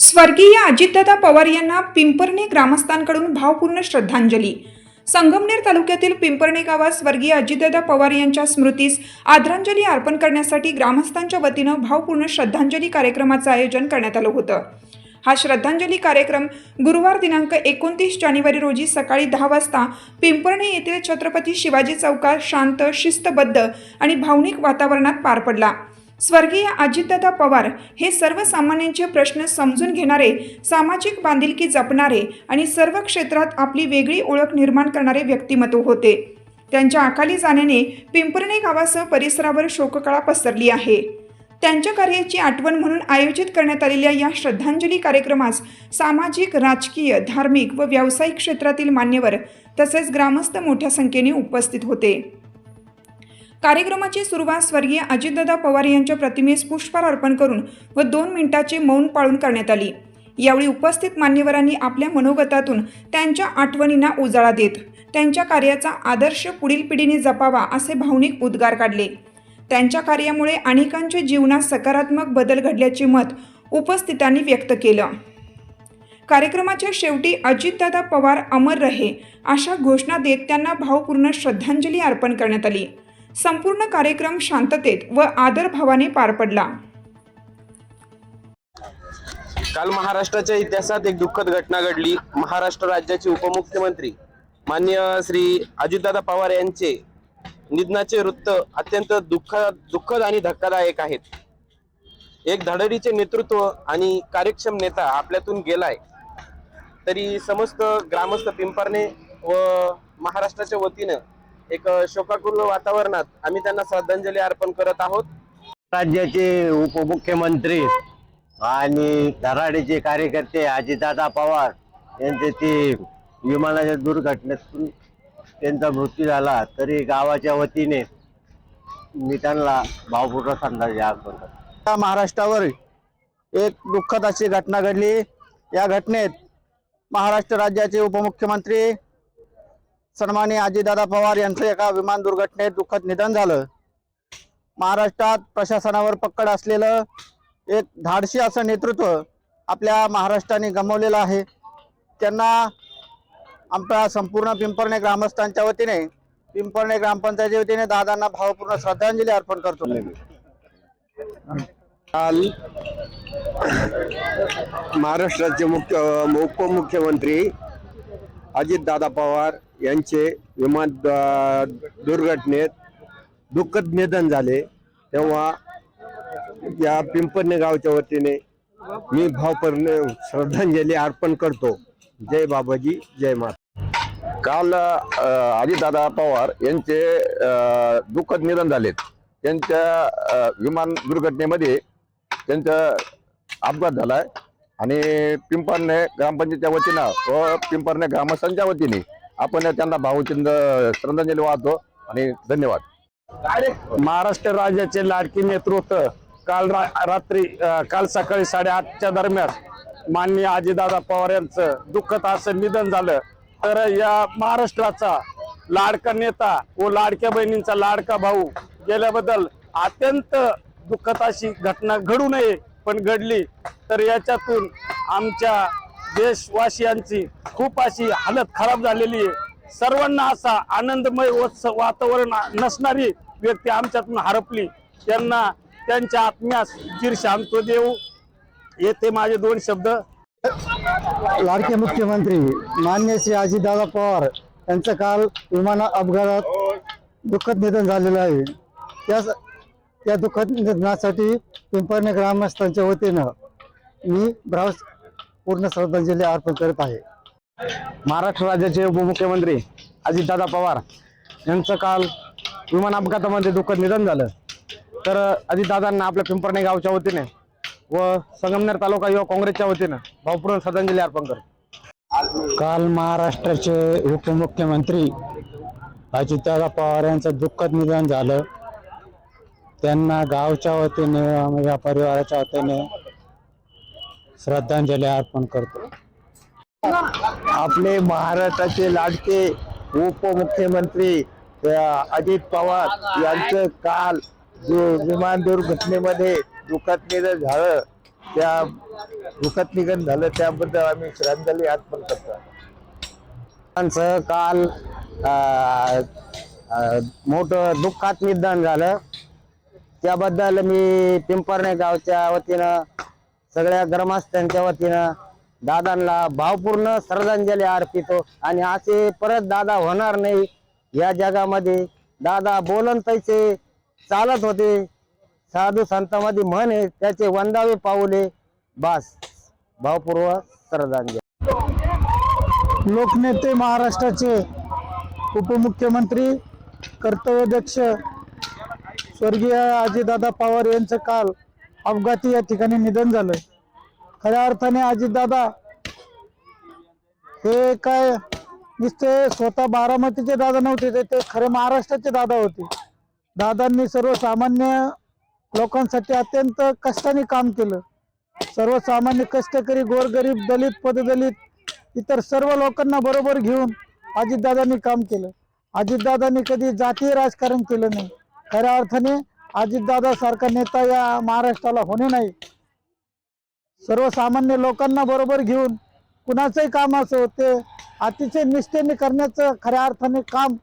स्वर्गीय अजितदादा पवार यांना पिंपर्णे ग्रामस्थांकडून भावपूर्ण श्रद्धांजली. संगमनेर तालुक्यातील पिंपर्णे गावात स्वर्गीय अजितदादा पवार यांच्या स्मृतीस आदरांजली अर्पण करण्यासाठी ग्रामस्थांच्या वतीनं भावपूर्ण श्रद्धांजली कार्यक्रमाचं आयोजन करण्यात आलं होतं. हा श्रद्धांजली कार्यक्रम गुरुवार दिनांक एकोणतीस जानेवारी रोजी सकाळी दहा वाजता पिंपर्णे येथील छत्रपती शिवाजी चौकात शांत शिस्तबद्ध आणि भावनिक वातावरणात पार पडला. स्वर्गीय अजितदादा पवार हे सर्वसामान्यांचे प्रश्न समजून घेणारे सामाजिक बांधिलकी जपणारे आणि सर्व क्षेत्रात आपली वेगळी ओळख निर्माण करणारे व्यक्तिमत्व होते. त्यांच्या अकाली जाण्याने पिंपर्णे गावासह परिसरावर शोककळा पसरली आहे. त्यांच्या कार्याची आठवण म्हणून आयोजित करण्यात आलेल्या या श्रद्धांजली कार्यक्रमास सामाजिक राजकीय धार्मिक व व्यावसायिक क्षेत्रातील मान्यवर तसेच ग्रामस्थ मोठ्या संख्येने उपस्थित होते. कार्यक्रमाची सुरुवात स्वर्गीय अजितदादा पवार यांच्या प्रतिमेस पुष्पहार अर्पण करून व दोन मिनिटाचे मौन पाळून करण्यात आली. यावेळी उपस्थित मान्यवरांनी आपल्या मनोगतातून त्यांच्या आठवणींना उजाळा देत त्यांच्या कार्याचा आदर्श पुढील पिढीने जपावा असे भावनिक उद्गार काढले. त्यांच्या कार्यामुळे अनेकांच्या जीवनात सकारात्मक बदल घडल्याचे मत उपस्थितांनी व्यक्त केलं. कार्यक्रमाच्या शेवटी अजितदादा पवार अमर रहे अशा घोषणा देत त्यांना भावपूर्ण श्रद्धांजली अर्पण करण्यात आली. संपूर्ण कार्यक्रम शांततेत व आदरभावाने पार पडला. काल महाराष्ट्राच्या इतिहासात एक दुःखद घटना घडली. महाराष्ट्र राज्याचे उपमुख्यमंत्री मान्य श्री अजितदादा पवार यांचे निधनाचे वृत्त अत्यंत दुःख दुःखद आणि धक्कादायक आहेत. एक धडडीचे नेतृत्व आणि कार्यक्षम नेता आपल्यातून गेलाय. तरी समस्त ग्रामस्थ पिंपरणे व महाराष्ट्राच्या वतीनं एक शोकाकुल वातावरणात आम्ही त्यांना श्रद्धांजली अर्पण करत आहोत. राज्याचे उपमुख्यमंत्री आणि धराडीचे कार्यकर्ते अजितदादा पवार यांचे ते विमानाच्या दुर्घटनेतून त्यांचा मृत्यू झाला. तरी गावाच्या वतीने मी त्यांना भावपूर्ण श्रद्धांजली अर्पण करतो. महाराष्ट्रावर एक दुःखद अशी घटना घडली. या घटनेत महाराष्ट्र राज्याचे उपमुख्यमंत्री सन्मानी आजीदादा पवार यांचं एका विमान दुर्घटनेत दुःखद निधन झालं. महाराष्ट्रात प्रशासनावर पक्कड असलेलं एक धाडसी असं नेतृत्व आपल्या महाराष्ट्राने गमावलेलं आहे. त्यांना आमच्या संपूर्ण पिंपर्णे ग्रामस्थांच्या वतीने पिंपर्णे ग्रामपंचायतीच्या वतीने दादांना भावपूर्ण श्रद्धांजली अर्पण करतो. काल महाराष्ट्राचे मुख्य उपमुख्यमंत्री अजितदादा पवार यांचे विमान दुर्घटनेत दुःखद निधन झाले. तेव्हा या पिंपरणे गावच्या वतीने मी भावपूर्ण श्रद्धांजली अर्पण करतो. जय बाबाजी जय माता काल अजितदादा पवार यांचे दुःखद निधन झालेत. त्यांच्या विमान दुर्घटनेमध्ये त्यांचा अपघात झालाय. आणि पिंपरणे ग्रामपंचायतच्या वतीनं व पिंपरने ग्रामस्थांच्या वतीने आपण त्यांना भावचिंद श्रद्धांजली वाहतो आणि धन्यवाद. महाराष्ट्र राज्याचे लाडकी नेतृत्व काल रा- रात्री काल सकाळी साडेआठच्या दरम्यान माननीय आजीदादा पवार यांचं दुःखद असं निधन झालं. तर या महाराष्ट्राचा लाडका नेता व लाडक्या बहिणींचा लाडका भाऊ गेल्याबद्दल अत्यंत दुःखद अशी घटना घडू नये पण घडली. तर याच्यातून आमच्या देशवासियांची खूप अशी हालत खराब झालेली आहे. सर्वांना असा आनंदमय वातावरण नसणारी व्यक्ती आमच्यातून हरपली. त्यांना त्यांच्या आत्म्यास चिर शांत देऊ. येथे माझे दोन शब्द. लाडके मुख्यमंत्री मान्य श्री अजितदादा पवार यांचं काल विमान अपघातात दुःखद निधन झालेलं आहे. त्या त्या दुःखद निधनासाठी पिंपरणे ग्रामस्थांच्या वतीनं मी ब्रास पूर्ण श्रद्धांजली अर्पण करत आहे. महाराष्ट्र राज्याचे उपमुख्यमंत्री अजितदादा पवार यांचं काल विमान अपघातामध्ये दुःखद निधन झालं. तर अजितदादांना आपल्या पिंपर्णे गावच्या वतीने व संगमनेर तालुका युवा काँग्रेसच्या वतीनं भावपूर्ण श्रद्धांजली अर्पण करतो. काल महाराष्ट्राचे उपमुख्यमंत्री अजितदादा पवार यांचं दुःखद निधन झालं. त्यांना गावच्या वतीने या परिवाराच्या वतीने श्रद्धांजली अर्पण करतो. आपले महाराष्ट्राचे लाडके उपमुख्यमंत्री अजित पवार यांचं काल जो विमान दुर्घटनेमध्ये दुःखद निधन झालं त्या दुःखद निधन झालं त्याबद्दल आम्ही श्रद्धांजली अर्पण करतो. काल मोठं दुःखात निधन झालं. त्याबद्दल मी पिंपरणे गावच्या वतीनं सगळ्या ग्रामस्थांच्या वतीनं दादांना भावपूर्ण श्रद्धांजली अर्पितो. आणि असे परत दादा होणार नाही. या जगामध्ये दादा बोलन तैसे चालत होते. साधू संतामध्ये म्हण आहे त्याचे वंदावे पाऊले. बास. भावपूर्व श्रद्धांजली. लोकनेते महाराष्ट्राचे उपमुख्यमंत्री कर्तव्याध्यक्ष स्वर्गीय अजितदादा पवार यांचं काल अपघाती या ठिकाणी निधन झालं खऱ्या अर्थाने अजितदादा हे काय नुसते स्वतः बारामतीचे दादा नव्हते ते- ते खरे महाराष्ट्राचे दादा होते. दादांनी सर्वसामान्य लोकांसाठी अत्यंत कष्टाने काम केलं. सर्वसामान्य कष्टकरी गोरगरीब दलित पददलित इतर सर्व लोकांना बरोबर घेऊन अजितदादांनी काम केलं. अजितदादांनी कधी जातीय राजकारण केलं नाही. खऱ्या अर्थाने अजितदादा सारखा नेता या महाराष्ट्राला होणे नाही. सर्वसामान्य लोकांना बरोबर घेऊन कुणाचंही काम असो ते अतिशय निष्ठेने करण्याचं खऱ्या अर्थाने काम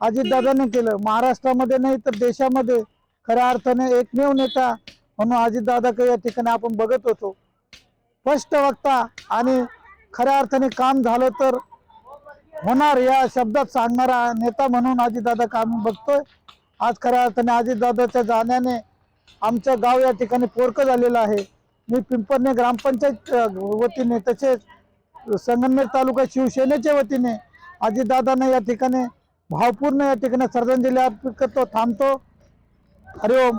अजितदादाने केलं. महाराष्ट्रामध्ये नाही तर देशामध्ये खऱ्या अर्थाने एकमेव नेता म्हणून अजितदादा या ठिकाणी आपण बघत होतो. स्पष्ट वक्ता आणि खऱ्या अर्थाने काम झालं तर होणार या शब्दात सांगणारा नेता म्हणून अजितदादा काम बघतोय? आज खऱ्या अर्थाने अजितदादाच्या जाण्याने आमचं गाव या ठिकाणी पोरकं झालेलं आहे. मी पिंपरने ग्रामपंचायत वतीने तसेच संगमनेर तालुका शिवसेनेच्या वतीने अजितदादांना या ठिकाणी भावपूर्ण या ठिकाणी सर्जन अर्पित करतो थांबतो. हरिओम.